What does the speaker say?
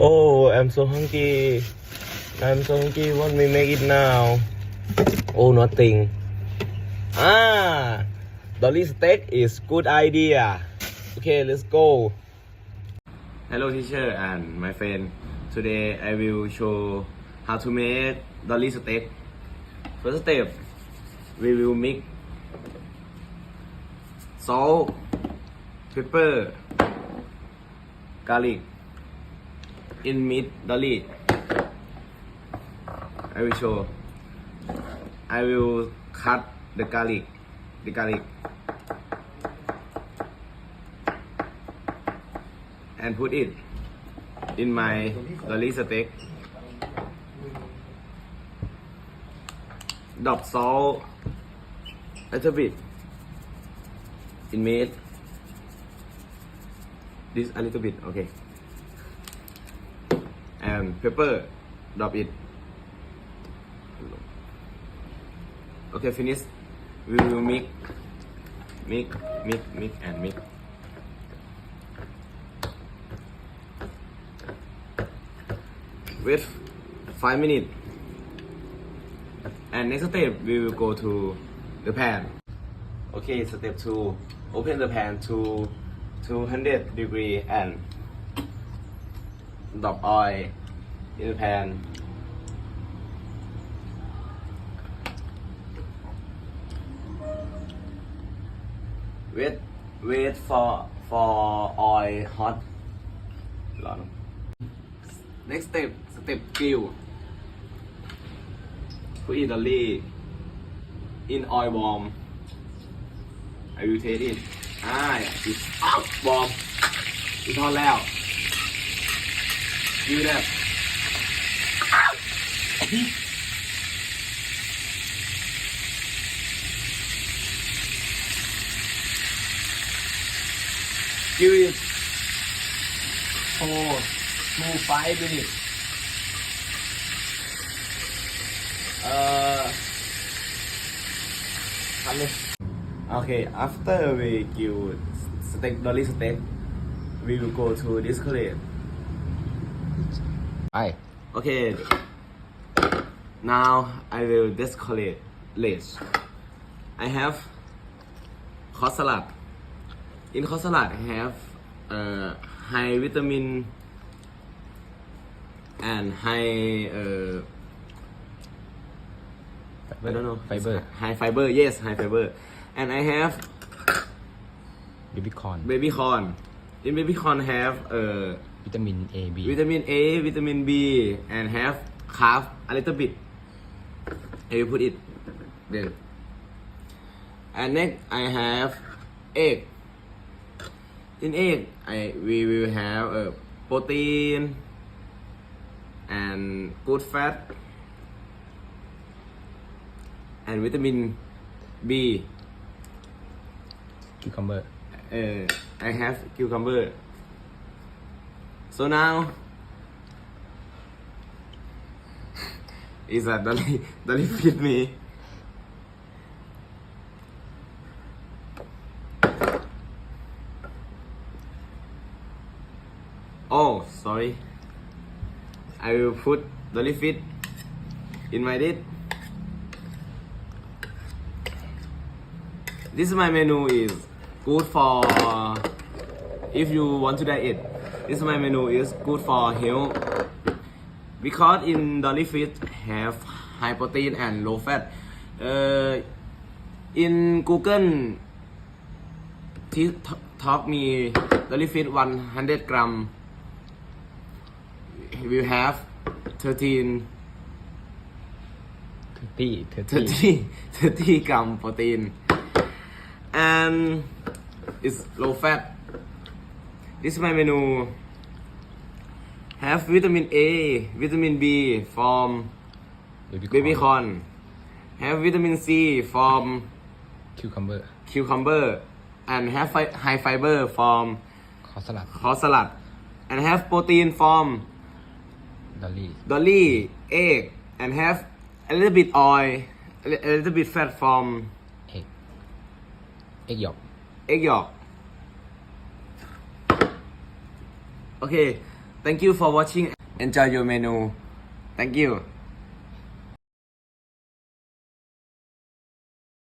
Oh, I'm so hungry. I'm so hungry. What we make it now? Oh, nothing. Ah, dolly steak is good idea. Okay, let's go. Hello, teacher and my friend. Today I will show how to make dolly steak. First step, we will mix salt, pepper, garlic in meat dolly. I will show. I will cut the garlic, the garlic, and put it in my dolly steak. Drop salt a little bit in meat. This a little bit, okay. And pepper, drop it. Okay, finish. We will mix, mix, mix, mix, and mix. Wait five minutes. And next step, we will go to the pan. Okay, step two. Open the pan to 200 degree and drop oil อินแพนเวทเวท for for oil hot ร้อน next step step grill ผู้อิตาลี in oil warm I will take it อ่า it's up warm อีกทอดแล้ว you that দেখি Give it four five minutes. Uh, okay, after we give steak, dolly steak, we will go to this college. Hi. Okay. Now I will decorate this. I have hot salad. In hot salad, I have uh, high vitamin and high uh, fiber. I don't know fiber. High fiber, yes, high fiber. And I have baby corn. Baby corn. In baby corn, have uh, vitamin A, B. Vitamin A, vitamin B, and have half a little bit I will put it then. And next I have egg. In egg, I we will have uh, protein and good fat and vitamin B. คิวคัมเบอร์ uh, I have cucumber. So now is that Dolly Dolly feed me. Oh, sorry. I will put Dolly feed in my dish. This is my menu is good for if you want to diet. This is my menu is good for health because in Dolly Fit have high protein and low fat. Uh, in Google, t- talk me Dolly Fit 100 gram will have 13ตี้เทอร์ตี้ 30, 30 gram protein and it's low fat. This is my menu. have vitamin A vitamin B from baby corn have vitamin C from cucumber cucumber and have high fiber from ขอสลัด ขอสลัด and have protein from dolly dolly egg and have a little bit oil a little bit fat from egg egg yolk egg yolk okay Thank you for watching. Enjoy your menu. Thank you.